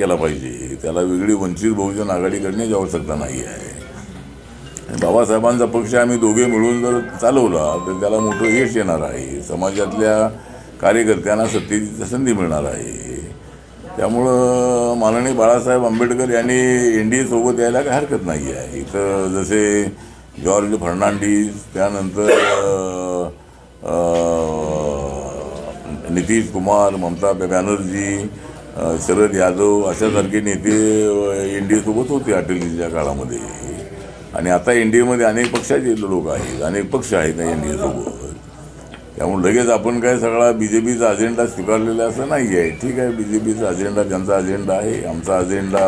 केला पाहिजे. त्याला वेगळी वंचित बहुजन आघाडी करण्याची आवश्यकता नाही आहे. बाबासाहेबांचा पक्ष आम्ही दोघे मिळून जर चालवला तर त्याला मोठं यश येणार आहे. समाजातल्या कार्यकर्त्यांना सत्तेची संधी मिळणार आहे. त्यामुळं माननीय बाळासाहेब आंबेडकर यांनी एन डी एसोबत यायला काही हरकत नाही आहे. इथं जसे जॉर्ज फर्नांडिस त्यानंतर नितीश कुमार ममता बॅनर्जी शरद यादव अशासारखे नेते एन डी एसोबत होते अटलजीच्या काळामध्ये. आणि आता एन डी एमध्ये अनेक पक्षाचे लोक आहेत अनेक पक्ष आहेत एन डी एसोबत त्यामुळे लगेच आपण काय सगळा बी जे पीचा अजेंडा स्वीकारलेला असं नाही आहे ठीक आहे बी जे पीचा अजेंडा त्यांचा अजेंडा आहे आमचा अजेंडा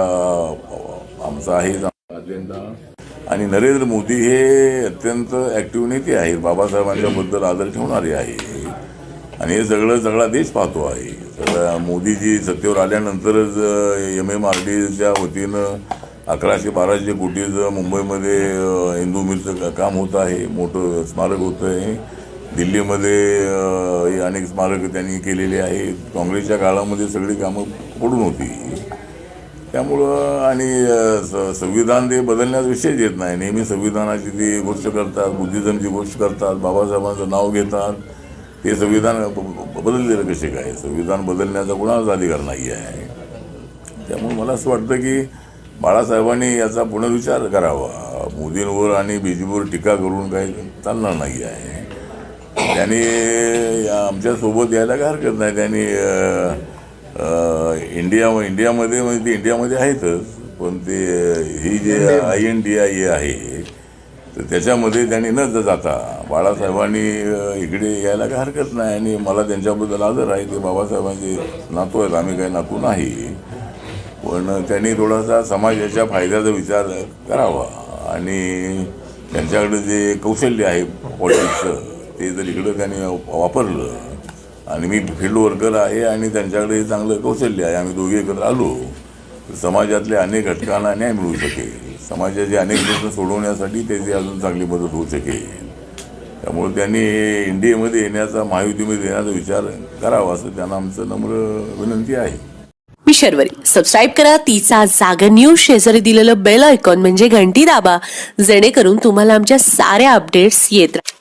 आमचा आहे अजेंडा आणि नरेंद्र मोदी हे अत्यंत ॲक्टिव्ह नेते आहेत. बाबासाहेबांच्याबद्दल आदर ठेवणारे आहे आणि हे सगळं सगळा देश पाहतो आहे. सगळं मोदीजी सत्तेवर आल्यानंतरच एम एम आर डीच्या वतीनं अकराशे बाराशे कोटीचं मुंबईमध्ये अ, हिंदू मिलचं काम होत आहे. मोठं स्मारक होतं आहे दिल्लीमध्ये अनेक स्मारकं त्यांनी केलेली आहेत. काँग्रेसच्या काळामध्ये सगळी कामं पडून होती. त्यामुळं आणि स- संविधान ते बदलण्यास विषयच येत नाही. नेहमी संविधानाची ती गोष्ट करतात बुद्धिझमची गोष्ट करतात बाबासाहेबांचं नाव घेतात. ते संविधान बदललेलं कसे काय? संविधान बदलण्याचा कुणालाच अधिकार नाही आहे त्यामुळे मला असं वाटतं की बाळासाहेबांनी याचा पुनर्विचार करावा. मोदींवर आणि बी जे पीवर टीका करून काही चालणार नाही आहे त्यांनी या- आमच्यासोबत यायला काय हरकत नाही. त्यांनी इंडिया इंडियामध्ये म्हणजे ते इंडियामध्ये आहेतच. पण ते ही जे I N D I A आहे तर त्याच्यामध्ये त्यांनी न जाता बाळासाहेबांनी इकडे यायला काय हरकत नाही आणि मला त्यांच्याबद्दल आदर आहे. ते बाबासाहेबांचे नातू आहेत आम्ही काही नातू नाही. पण त्यांनी थोडासा समाजाच्या फायद्याचा विचार करावा आणि त्यांच्याकडे जे कौशल्य आहे पॉलिटिक्सचं ते जर इकडं त्यांनी वापरलं आणि मी फील्ड वर्कर आहे आणि त्यांच्याकडे चांगलं कौशल्य आहे आम्ही दोघे एकत्र आलो समाजातल्या अनेक घटकांना न्याय मिळू शकेल. समाजाचे अनेक प्रश्न सोडवण्यासाठी त्याची अजून चांगली मदत होऊ शकेल. त्यामुळे त्यांनी इंडियामध्ये येण्याचा महायुतीमध्ये येण्याचा विचार करावा असं त्यांना आमचं नम्र विनंती आहे. मी शर्वरी. सबस्क्राईब करा. तिचा जागर न्यूज शेजारी दिलेलं बेल आयकॉन म्हणजे घंटी दाबा. जेणेकरून तुम्हाला आमच्या साऱ्या अपडेट्स येत राहतील